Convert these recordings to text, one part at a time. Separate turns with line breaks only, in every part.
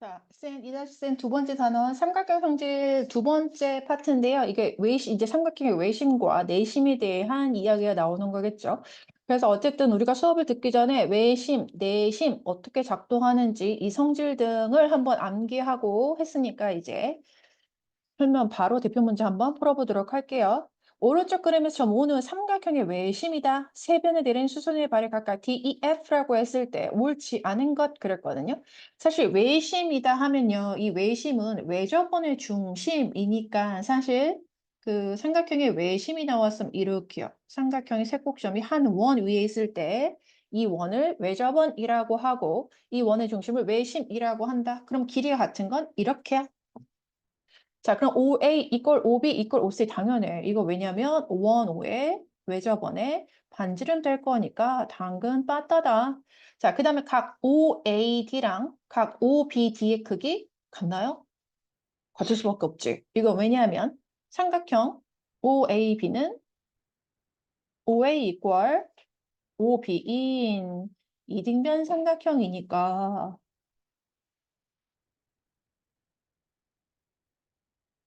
자, 쌤, 이다시 쌤 두 번째 단원 삼각형 성질 두 번째 파트인데요. 이게 외심, 이제 삼각형의 외심과 내심에 대한 이야기가 나오는 거겠죠. 그래서 어쨌든 우리가 수업을 듣기 전에 외심, 내심 어떻게 작동하는지 이 성질 등을 한번 암기하고 했으니까 이제 그러면 바로 대표 문제 한번 풀어보도록 할게요. 오른쪽 그림에서 점 5는 삼각형의 외심이다. 세 변에 내린 수선의 발이 각각 D, E, F라고 했을 때 옳지 않은 것 그랬거든요. 사실 외심이다 하면요. 이 외심은 외접원의 중심이니까 사실 그 삼각형의 외심이 나왔으면 이렇게요. 삼각형의 세곡점이 한 원 위에 있을 때 이 원을 외접원이라고 하고 이 원의 중심을 외심이라고 한다. 그럼 길이가 같은 건 이렇게 자, 그럼 OA 이꼴 OB 이꼴 OC 당연해. 이거 왜냐면 1, 5에 외접원에 반지름 될 거니까 당근 빠따다. 자, 그 다음에 각 OAD랑 각 OBD의 크기 같나요? 같을 수밖에 없지. 이거 왜냐하면 삼각형 OAB는 OA 이꼴 OB인 이등변 삼각형이니까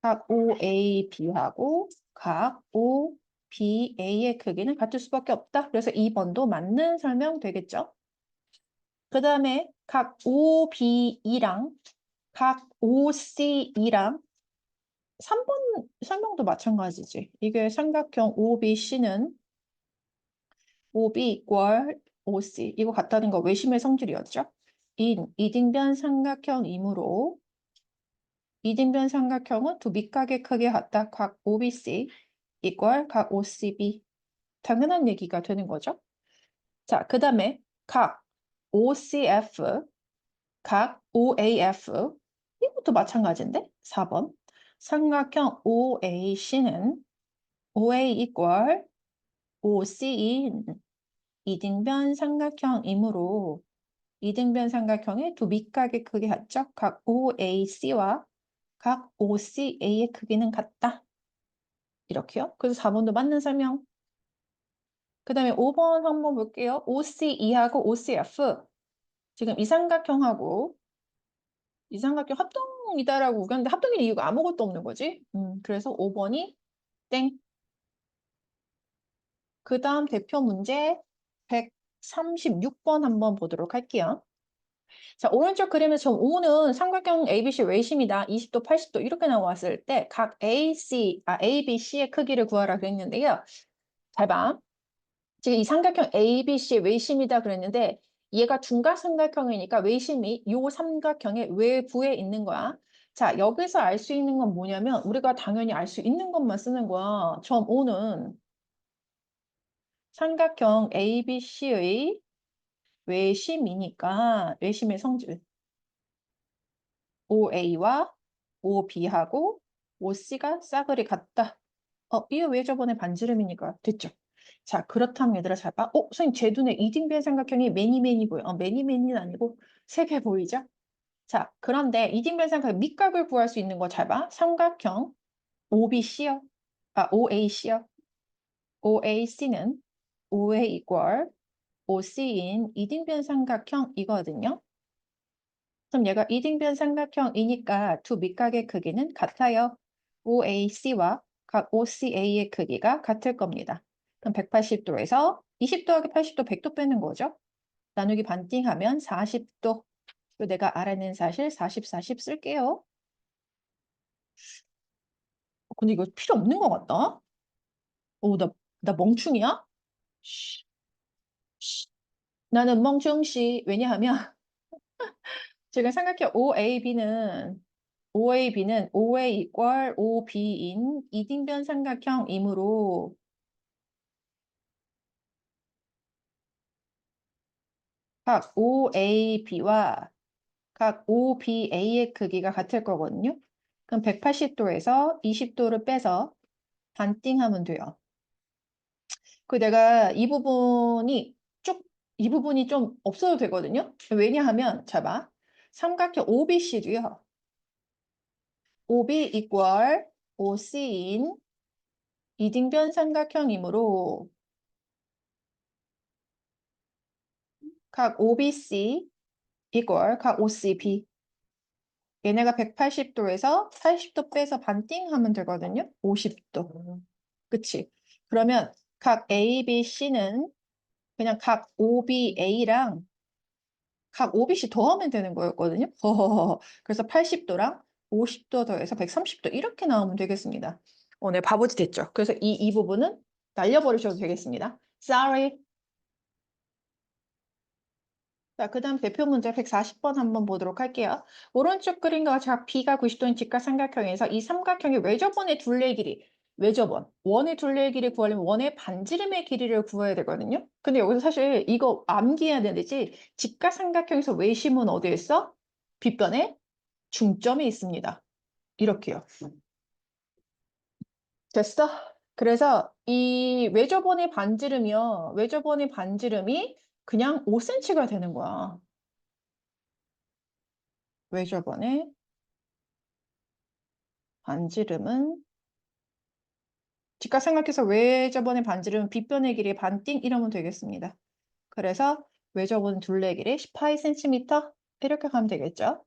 각 OAB하고 각 OBA의 크기는 같을 수밖에 없다. 그래서 2번도 맞는 설명 되겠죠? 그 다음에 각 OBE랑 각 OCE랑 3번 설명도 마찬가지지. 이게 삼각형 OBC는 OB 이퀄 OC 이거 같다는 거 외심의 성질이었죠? 인 이등변 삼각형이므로 이등변 삼각형은 두 밑각의 크기 같다. 각 OBC 이퀄 각 OCB. 당연한 얘기가 되는 거죠. 자, 그 다음에 각 OCF, 각 OAF. 이것도 마찬가지인데? 4번. 삼각형 OAC는 OA 이퀄 OC인 이등변 삼각형이므로 이등변 삼각형의 두 밑각의 크기 같죠? 각 OAC와 각 OCA의 크기는 같다. 이렇게요. 그래서 4번도 맞는 설명. 그 다음에 5번 한번 볼게요. OCE하고 OCF. 지금 이 삼각형하고 이 삼각형 합동이다라고 우겼는데 합동일 이유가 아무것도 없는 거지. 음, 그래서 5번이 땡. 그 다음 대표 문제 136번 한번 보도록 할게요. 자, 오른쪽 그림에서 점 5는 삼각형 ABC 외심이다. 20도, 80도 이렇게 나왔을 때 각 AC, 아, ABC의 크기를 구하라 그랬는데요. 잘 봐. 지금 이 삼각형 ABC의 외심이다 그랬는데 얘가 중각 삼각형이니까 외심이 요 삼각형의 외부에 있는 거야. 자, 여기서 알 수 있는 건 뭐냐면 우리가 당연히 알 수 있는 것만 쓰는 거야. 점 5는 삼각형 ABC의 외심이니까 외심의 성질 OA와 OB하고 OC가 싸그리 같다. 어, 이거 왜 저번에 반지름이니까 됐죠? 자, 그렇다면 얘들아 잘 봐. 어, 선생님 제 눈에 이등변 삼각형이 매니매니 보여. 어, 매니매니는 아니고 세 개 보이죠? 자, 그런데 이등변 삼각형 밑각을 구할 수 있는 거 잘 봐. 삼각형 OBC요. 아, OAC요. OAC는 OA 이퀄 OC인 이등변 삼각형이거든요. 그럼 얘가 이등변 삼각형이니까 두 밑각의 크기는 같아요. OAC와 각 OCA의 크기가 같을 겁니다. 그럼 180도에서 20 더하기 80도 100도 빼는 거죠. 나누기 반띵하면 40도. 그리고 내가 알아낸 사실 40, 40 쓸게요. 어, 근데 이거 필요 없는 것 같다. 오, 나, 나 멍충이야? 쉬, 쉬. 나는 멍충씨. 왜냐하면 지금 삼각형 OAB는 OAB는 OA 이퀄 OB인 이등변 삼각형이므로 각 OAB와 각 OBA의 크기가 같을 거거든요. 그럼 180도에서 20도를 빼서 반띵하면 돼요. 그 내가 이 부분이 쭉, 이 부분이 좀 없어도 되거든요. 왜냐하면, 자 봐. 삼각형 OBC도요. OB 이퀄 OC인 이등변 삼각형이므로 각 OBC 이퀄 각 OCB 얘네가 180도에서 80도 빼서 반띵 하면 되거든요. 50도. 그치? 그러면 각 A, B, C는 그냥 각 OB, A랑 각 OBC 더하면 되는 거였거든요. 그래서 80도랑 50도 더해서 130도 이렇게 나오면 되겠습니다. 어, 네, 바보지 됐죠. 그래서 이, 이 부분은 날려버리셔도 되겠습니다. Sorry. 자, 그 다음 대표 문제 140번 한번 보도록 할게요. 오른쪽 그림과 각 B가 90도인 직각삼각형에서 이 삼각형의 외접원의 둘레 길이, 외접원, 원의 둘레 길이 구하려면 원의 반지름의 길이를 구해야 되거든요. 근데 여기서 사실 이거 암기해야 되는지 직각삼각형에서 외심은 어디에 있어? 빗변에 중점에 있습니다. 이렇게요. 됐어? 그래서 이 외접원의 반지름이요. 외접원의 반지름이 그냥 5cm가 되는 거야. 외접원의 반지름은 직각삼각형에서 외접원의 반지름은 빗변의 길이 반띵 이러면 되겠습니다. 그래서 외접원 둘레 길이 18cm 이렇게 가면 되겠죠.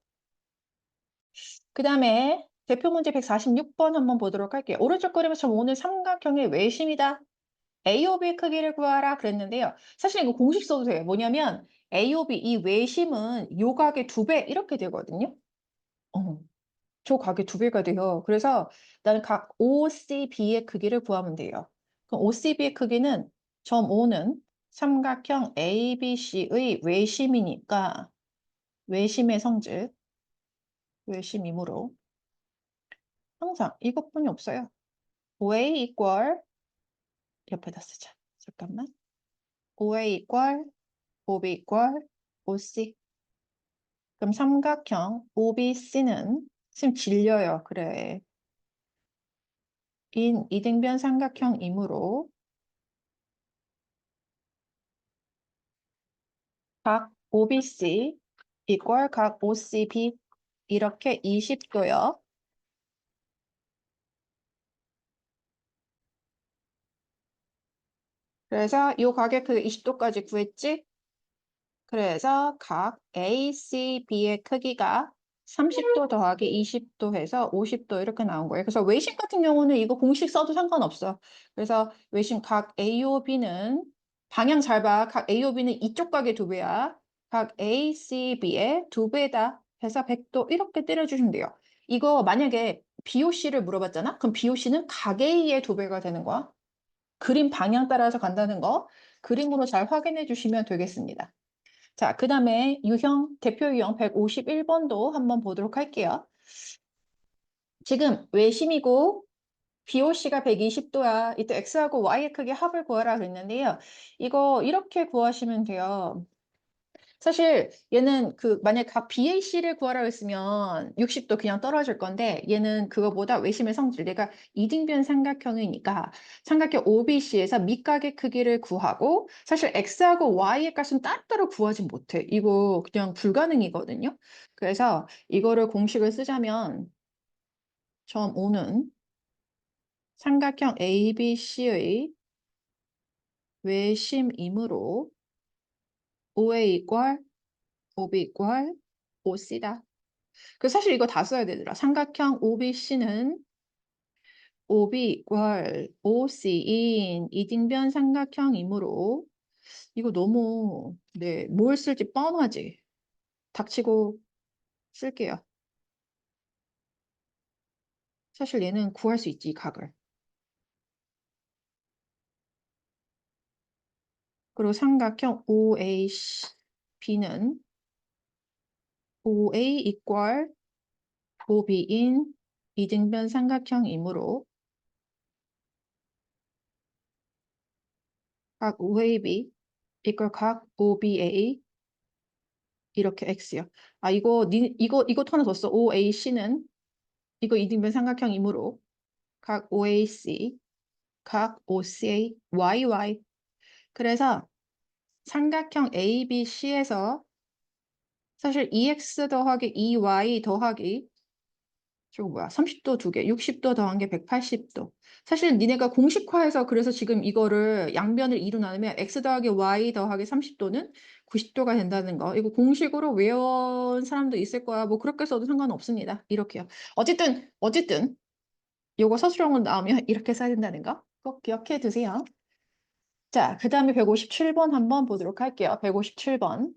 그 다음에 대표 문제 146번 한번 보도록 할게요. 오른쪽 그림에서 오늘 삼각형의 외심이다. AOB의 크기를 구하라 그랬는데요. 사실 이거 공식 써도 돼요. 뭐냐면 AOB 이 외심은 요 각의 두 배 이렇게 되거든요. 어, 저 각의 두 배가 돼요. 그래서 나는 각 OCB의 크기를 구하면 돼요. 그럼 OCB의 크기는 점 O는 삼각형 ABC의 외심이니까 외심의 성질, 외심이므로 항상 이것뿐이 없어요. OA equal 옆에다 쓰자. 잠깐만. OA equal OB equal OC. 그럼 삼각형 OBC는 지금 질려요. 그래. 인 이등변 삼각형이므로 각 OBC equal 각 OCB 이렇게 20도요. 그래서 요 각의 그 20도까지 구했지? 그래서 각 ACB의 크기가 30도 더하기 20도 해서 50도 이렇게 나온 거예요. 그래서 외심 같은 경우는 이거 공식 써도 상관없어. 그래서 외심 각 AOB는 방향 잘 봐. 각 AOB는 이쪽 각의 두 배야. 각 ACB의 두 배다 해서 100도 이렇게 때려주시면 돼요. 이거 만약에 BOC를 물어봤잖아? 그럼 BOC는 각 A의 두 배가 되는 거야. 그림 방향 따라서 간다는 거 그림으로 잘 확인해 주시면 되겠습니다. 자, 그 다음에 유형, 대표 유형 151번도 한번 보도록 할게요. 지금 외심이고 BOC가 120도야. 이때 X하고 Y의 크기 합을 구하라 그랬는데요. 이거 이렇게 구하시면 돼요. 사실 얘는 그 만약 각 BAC를 구하라 했으면 60도 그냥 떨어질 건데 얘는 그거보다 외심의 성질 내가 이등변 삼각형이니까 삼각형 OBC에서 밑각의 크기를 구하고 사실 X하고 Y의 값은 따로따로 구하지 못해. 이거 그냥 불가능이거든요. 그래서 이거를 공식을 쓰자면 점 O는 삼각형 ABC의 외심이므로 OA equal, OB equal, OC다. 그 사실 이거 다 써야 되더라. 삼각형 OBC는 OB equal OC인 이등변 삼각형이므로 이거 너무 네, 뭘 쓸지 뻔하지. 닥치고 쓸게요. 사실 얘는 구할 수 있지, 이 각을. 그리고 삼각형 OAB는 OA equal OB인 이등변 삼각형이므로 각 OAB equal 각 OBA 이렇게 X요. 아 이거 니, 이거 이것도 하나 더 써. OAC는 이거 이등변 삼각형이므로 각 OAC 각 OCA YY 그래서 삼각형 ABC에서 사실 EX 더하기 EY 더하기 저거 뭐야? 30도 두 개, 60도 더한 게 180도. 사실 니네가 공식화해서 그래서 지금 이거를 양변을 2로 나누면 x 더하기 y 더하기 30도는 90도가 된다는 거. 이거 공식으로 외운 사람도 있을 거야. 뭐 그렇게 써도 상관없습니다. 이렇게요. 어쨌든 어쨌든 요거 서술형으로 나오면 이렇게 써야 된다는 거. 꼭 기억해 두세요. 자, 그 다음에 157번 한번 보도록 할게요. 157번.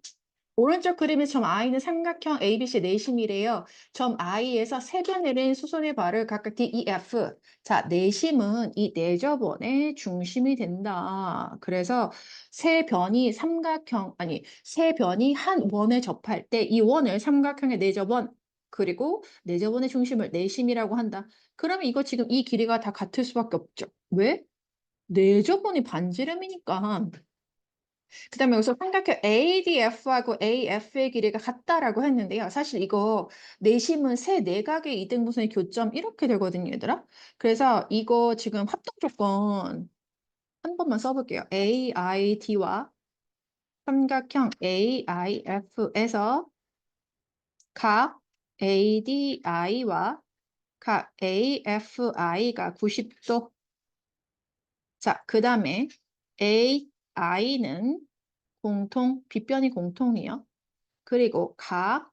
오른쪽 그림의 점 I는 삼각형 ABC 내심이래요. 점 I에서 세변 내린 수선의 발을 각각 D, E, F. 자, 내심은 이 내접원의 중심이 된다. 그래서 세 변이 삼각형, 아니, 세 변이 한 원에 접할 때 이 원을 삼각형의 내접원, 그리고 내접원의 중심을 내심이라고 한다. 그러면 이거 지금 이 길이가 다 같을 수밖에 없죠. 왜? 내접원이 반지름이니까. 그 다음에 여기서 삼각형 ADF하고 AF의 길이가 같다라고 했는데요. 사실 이거 내심은 세 내각의 이등분선의 교점 이렇게 되거든요, 얘들아. 그래서 이거 지금 합동 조건 한 번만 써볼게요. AID와 삼각형 AIF에서 각 ADI와 각 AFI가 90도. 자, 그 다음에 AI는 공통, 빗변이 공통이요. 그리고 각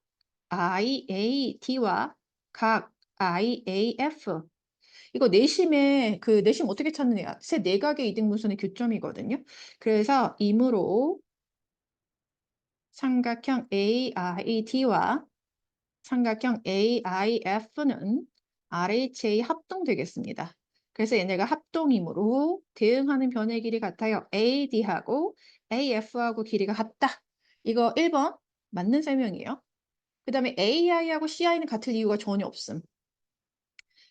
IAD와 각 IAF. 이거 내심의 그 내심 어떻게 찾느냐? 세 내각의 이등분선의 교점이거든요. 그래서 이므로 삼각형 AID와 삼각형 AIF는 RHA 합동되겠습니다. 그래서 얘네가 합동이므로 대응하는 변의 길이 같아요. AD하고 AF하고 길이가 같다. 이거 1번 맞는 설명이에요. 그 다음에 AI하고 CI는 같을 이유가 전혀 없음.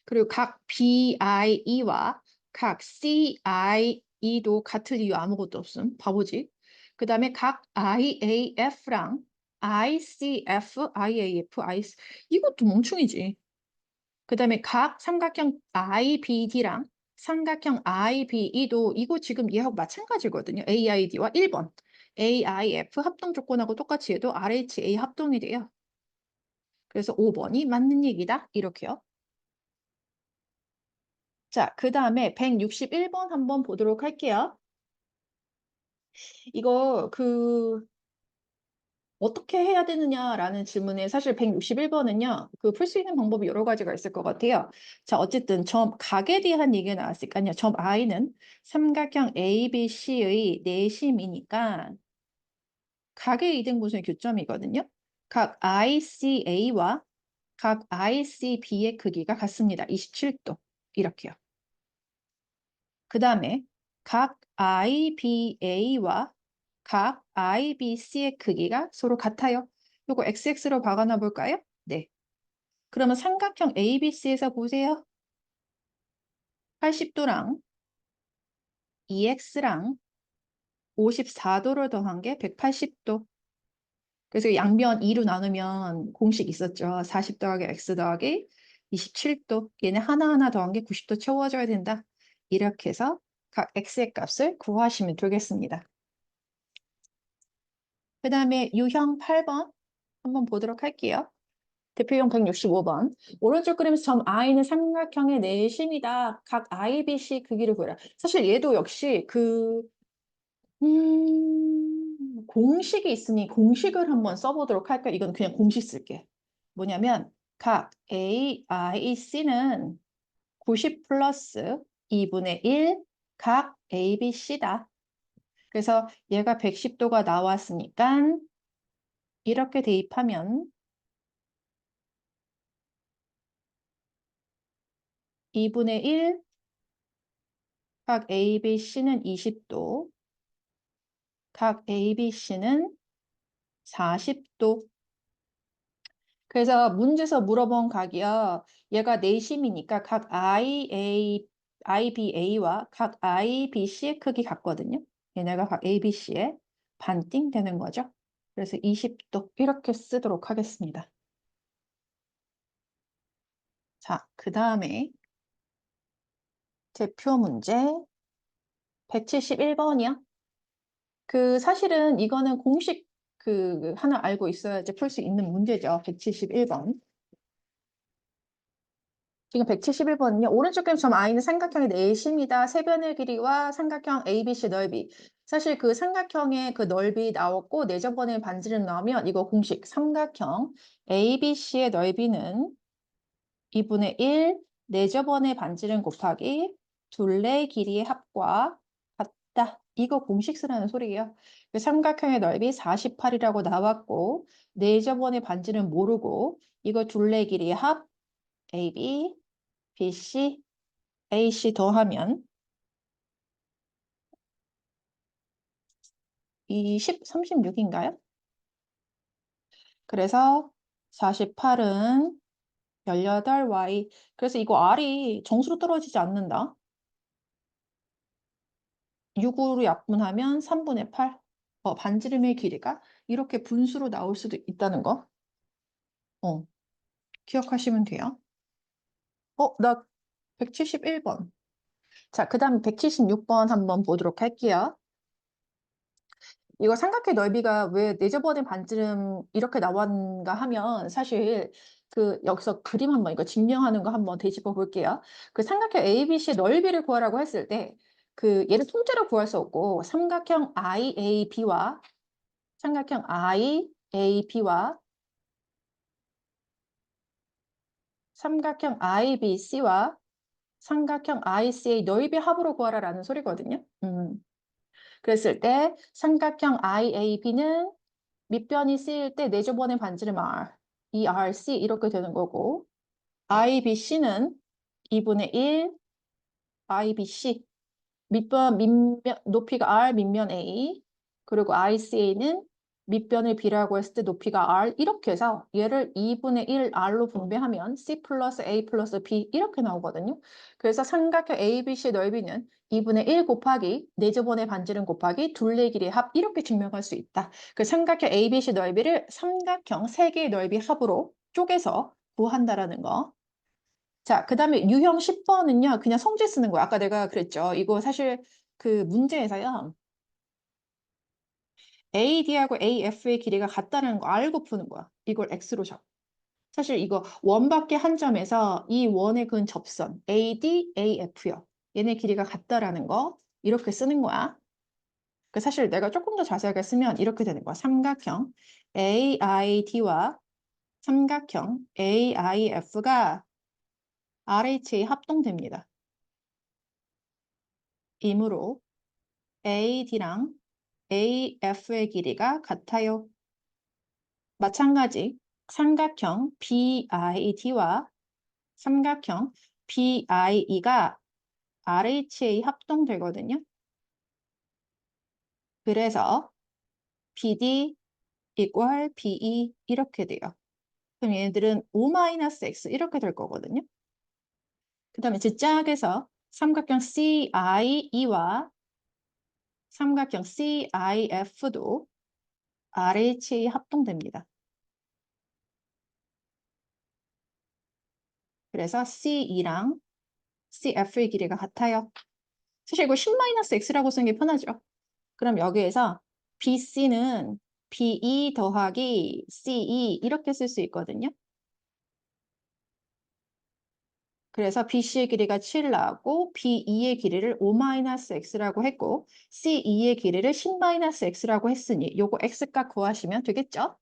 그리고 각 BIE와 각 CIE도 같을 이유 아무것도 없음. 바보지. 그 다음에 각 IAF랑 ICF, IAF, IC 이것도 멍충이지. 그 다음에 각 삼각형 IBD랑 삼각형 IBE도 이거 지금 얘하고 마찬가지거든요. AID와 1번. AIF 합동 조건하고 똑같이 해도 RHA 합동이 돼요. 그래서 5번이 맞는 얘기다. 이렇게요. 자, 그 다음에 161번 한번 보도록 할게요. 이거 그 어떻게 해야 되느냐라는 질문에 사실 161번은요. 그 풀 수 있는 방법이 여러 가지가 있을 것 같아요. 자, 어쨌든 점 각에 대한 얘기가 나왔으니까요. 점 I는 삼각형 ABC의 내심이니까 각의 이등분선의 교점이거든요. 각 ICA와 각 ICB의 크기가 같습니다. 27도. 이렇게요. 그 다음에 각 IBA와 각 IBC의 크기가 서로 같아요. 요거 XX로 박아놔 볼까요? 네. 그러면 삼각형 ABC에서 보세요. 80도랑 EX랑 54도를 더한 게 180도. 그래서 양변 2로 나누면 공식 있었죠. 40 더하기 X 더하기 27도. 얘네 하나하나 더한 게 90도 채워줘야 된다. 이렇게 해서 각 X의 값을 구하시면 되겠습니다. 그 다음에 유형 8번 한번 보도록 할게요. 대표용 165번. 오른쪽 그림에서 점 I는 삼각형의 내심이다. 각 IBC 크기를 구해라. 사실 얘도 역시 그 음, 공식이 있으니 공식을 한번 써보도록 할까요? 이건 그냥 공식 쓸게. 뭐냐면 각 AIC는 90 플러스 2분의 1 각 ABC다. 그래서 얘가 110도가 나왔으니까 이렇게 대입하면 2분의 1, 각 ABC는 20도, 각 ABC는 40도. 그래서 문제에서 물어본 각이요. 얘가 내심이니까 각 IA, IBA와 각 IBC의 크기 같거든요. 얘네가 각 ABC의 반띵 되는 거죠. 그래서 20도 이렇게 쓰도록 하겠습니다. 자, 그 다음에 대표 문제 171번이요. 그 사실은 이거는 공식 그 하나 알고 있어야지 풀 수 있는 문제죠. 171번. 지금 171번은요. 오른쪽 그림 점 I는 삼각형의 내심이다. 세변의 길이와 삼각형 ABC 넓이. 사실 그 삼각형의 그 넓이 나왔고 내접번의 반지름 나오면 이거 공식 삼각형 ABC의 넓이는 2분의 1 내접번의 반지름 곱하기 둘레 길이의 합과 같다. 이거 공식 쓰라는 소리예요. 그 삼각형의 넓이 48이라고 나왔고 내접번의 반지름 모르고 이거 둘레 길이의 합 AB, BC, AC 더하면 20, 36인가요? 그래서 48은 18y. 그래서 이거 R이 정수로 떨어지지 않는다. 6으로 약분하면 3분의 8. 어, 반지름의 길이가 이렇게 분수로 나올 수도 있다는 거. 어, 기억하시면 돼요. 어, 나 171번. 자, 그 다음 176번 한번 보도록 할게요. 이거 삼각형 넓이가 왜 내접원의 반지름 이렇게 나왔는가 하면 사실 그 여기서 그림 한번 이거 증명하는 거 한번 되짚어 볼게요. 그 삼각형 ABC의 넓이를 구하라고 했을 때 그 얘를 통째로 구할 수 없고 삼각형 IAB와 삼각형 IAB와 삼각형 IBC와 삼각형 IC의 넓이 합으로 구하라라는 소리거든요. 음. 그랬을 때 삼각형 IAB는 밑변이 쓰일 때 내조번의 반지름 R, 이 RC 이렇게 되는 거고 IBC는 2분의 1 IBC 밑변 밑면 높이가 R 밑면 A 그리고 ICA는 밑변을 B라고 했을 때 높이가 R 이렇게 해서 얘를 2분의 1 R로 분배하면 C 플러스 A 플러스 B 이렇게 나오거든요. 그래서 삼각형 ABC 넓이는 2분의 1 곱하기 내저번의 반지름 곱하기 둘레 길이의 합 이렇게 증명할 수 있다. 그 삼각형 ABC 넓이를 삼각형 세 개의 넓이 합으로 쪼개서 구한다라는 거. 자, 그 다음에 유형 10번은요. 그냥 성질 쓰는 거야. 아까 내가 그랬죠. 이거 사실 그 문제에서요. AD하고 AF의 길이가 같다는 거 알고 푸는 거야. 이걸 X로 잡. 사실 이거 원밖에 한 점에서 이 원의 근 접선 AD, AF요. 얘네 길이가 같다라는 거 이렇게 쓰는 거야. 그 사실 내가 조금 더 자세하게 쓰면 이렇게 되는 거야. 삼각형 AID와 삼각형 AIF가 RHA 합동됩니다. 이므로 AD랑 AF의 길이가 같아요. 마찬가지 삼각형 BID와 삼각형 BIE가 RHA 합동되거든요. 그래서 BD equal BE 이렇게 돼요. 그럼 얘네들은 O-X 이렇게 될 거거든요. 그 다음에 직장에서 삼각형 CIE와 삼각형 CIF도 RHA 합동됩니다. 그래서 CE랑 CF의 길이가 같아요. 사실 이거 10-x라고 쓰는 게 편하죠. 그럼 여기에서 BC는 BE 더하기 CE 이렇게 쓸 수 있거든요. 그래서 BC의 길이가 7 나왔고 BE의 길이를 5-x라고 했고 CE의 길이를 10-x라고 했으니 요거 x값 구하시면 되겠죠?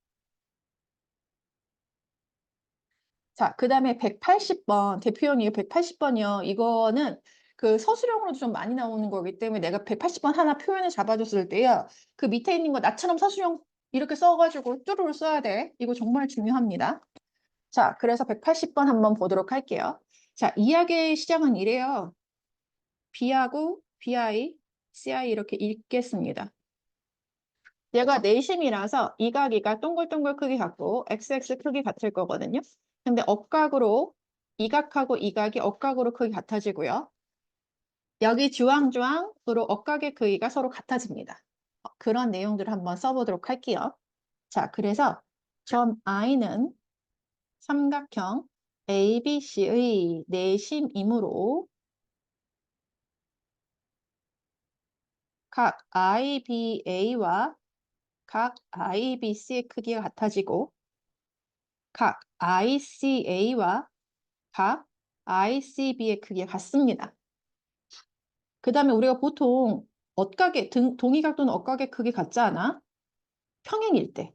자, 그 다음에 180번 대표형이에요. 180번이요. 이거는 그 서술형으로도 좀 많이 나오는 거기 때문에 내가 180번 하나 표현을 잡아줬을 때요. 그 밑에 있는 거 나처럼 서술형 이렇게 써가지고 뚜루루 써야 돼. 이거 정말 중요합니다. 자, 그래서 180번 한번 보도록 할게요. 자, 이야기의 시작은 이래요. B하고 BI, CI 이렇게 읽겠습니다. 얘가 내심이라서 이각이가 동글동글 크기 같고 XX 크기 같을 거거든요. 근데 억각으로 이각하고 이각이 억각으로 크기 같아지고요. 여기 주황주황으로 억각의 크기가 서로 같아집니다. 어, 그런 내용들을 한번 써보도록 할게요. 자, 그래서 점 I는 삼각형 ABC의 내심이므로 각 IBA와 각 IBC의 크기가 같아지고 각 ICA와 각 ICB의 크기가 같습니다. 그 다음에 우리가 보통 엇각의 등, 동의각 또는 엇각의 크기 같지 않아? 평행일 때.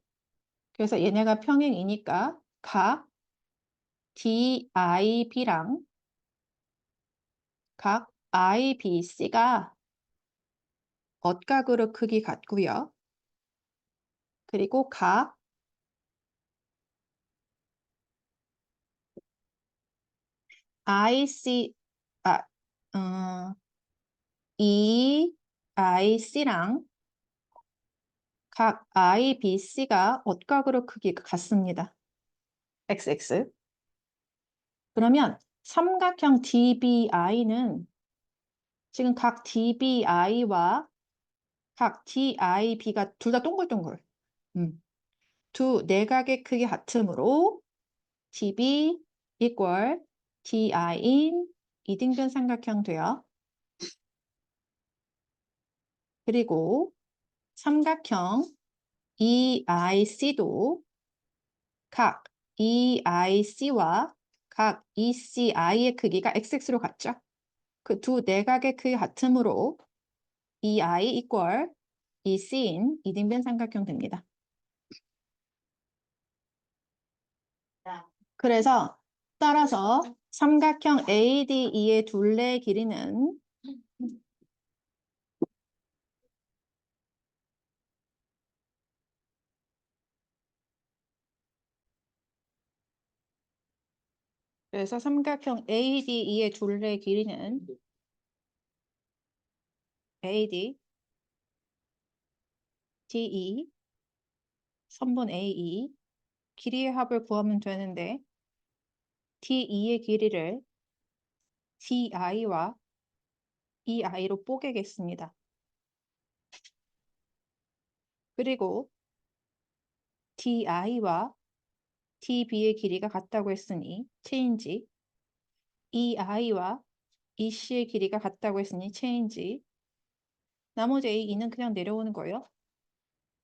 그래서 얘네가 평행이니까 각 DIB랑 각 IBC가 엇각으로 크기 같고요. 그리고 각 IC 아, 어, EIC랑 각 IBC가 엇각으로 크기가 같습니다. XX. 그러면 삼각형 DBI는 지금 각 DBI와 각 DIB가 둘 다 동글동글. 음. 두 내각의 크기 같으므로 DB equal DI인 이등변 삼각형 돼요. 그리고 삼각형 EIC도 각 EIC와 각 ECI의 크기가 XX로 같죠. 그 두 내각의 크기 같으므로 EI equal EC인 이등변 삼각형 됩니다. 그래서 따라서 삼각형 ADE의 둘레 길이는 그래서 삼각형 ADE의 둘레 길이는 AD DE 선분 AE 길이의 합을 구하면 되는데 DE의 길이를 DI와 EI로 뽀개겠습니다. 그리고 DI와 DB의 길이가 같다고 했으니 체인지 EI와 EC의 길이가 같다고 했으니 체인지 나머지 AE는 그냥 내려오는 거예요.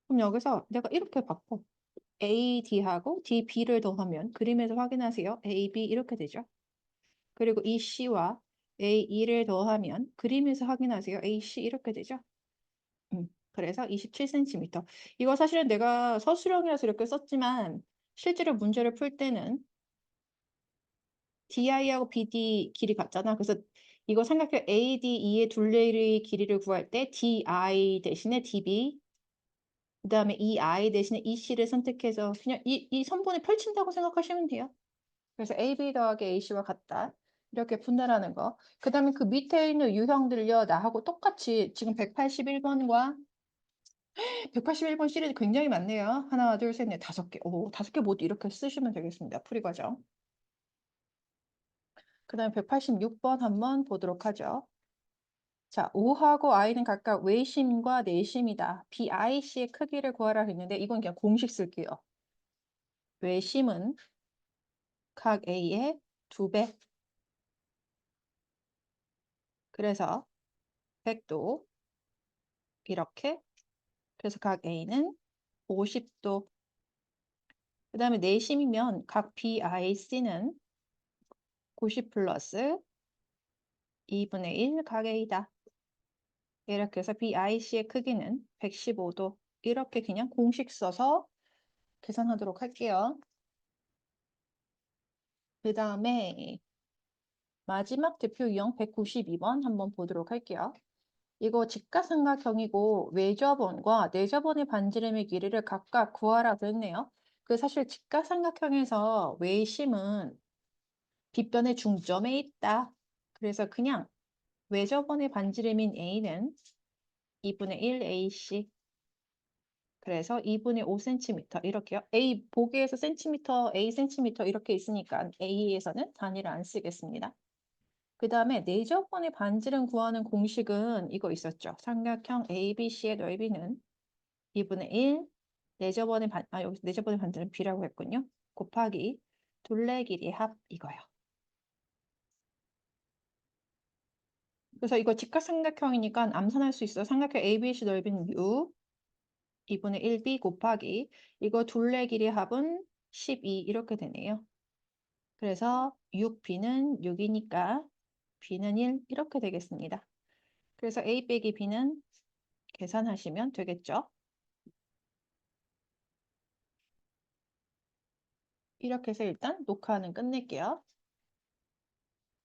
그럼 여기서 내가 이렇게 바꿔. AD하고 DB를 더하면 그림에서 확인하세요. AB 이렇게 되죠. 그리고 EC와 AE를 더하면 그림에서 확인하세요. AC 이렇게 되죠. 음, 그래서 27cm. 이거 사실은 내가 서술형이라서 이렇게 썼지만 실제로 문제를 풀 때는 DI하고 BD 길이 같잖아. 그래서 이거 생각해 ADE의 둘레의 길이를 구할 때 DI 대신에 DB 그 다음에 EI 대신에 EC를 선택해서 그냥 이, 이 선분을 펼친다고 생각하시면 돼요. 그래서 AB 더하기 AC와 같다. 이렇게 분할하는 거. 그 다음에 그 밑에 있는 유형들요. 나하고 똑같이 지금 181번과 181번 시리즈 굉장히 많네요. 하나, 둘, 셋, 넷, 다섯 개. 오, 다섯 개 모두 이렇게 쓰시면 되겠습니다. 풀이 과정. 그 다음에 186번 한번 보도록 하죠. 자, O하고 I는 각각 외심과 내심이다. BIC의 크기를 구하라 했는데 이건 그냥 공식 쓸게요. 외심은 각 A의 두 배. 그래서 100도 이렇게 그래서 각 A는 50도 그 다음에 내심이면 각 BIC는 90 플러스 2분의 1 각 A다. 이렇게 해서 BIC의 크기는 115도 이렇게 그냥 공식 써서 계산하도록 할게요. 그 다음에 마지막 대표 유형 192번 한번 보도록 할게요. 이거 직각삼각형이고 외접원과 내접원의 반지름의 길이를 각각 구하라 그랬네요. 그 사실 직각삼각형에서 외심은 빗변의 중점에 있다. 그래서 그냥 외접원의 반지름인 A는 2분의 1 AC 그래서 2분의 5cm 이렇게요. A 보기에서 센티미터, A 센티미터 이렇게 있으니까 A에서는 단위를 안 쓰겠습니다. 그 다음에 내접원의 반지름 구하는 공식은 이거 있었죠. 삼각형 ABC의 넓이는 2분의 1 내접원의 반, 아 여기 내접원의 반지름 B라고 했군요. 곱하기 둘레 길이 합 이거요. 그래서 이거 직각삼각형이니까 암산할 수 있어. 삼각형 ABC 넓이는 6, 2분의 1B 곱하기 이거 둘레 길이 합은 12 이렇게 되네요. 그래서 6b는 6이니까 b는 1 이렇게 되겠습니다. 그래서 a 빼기 b는 계산하시면 되겠죠. 이렇게 해서 일단 녹화는 끝낼게요.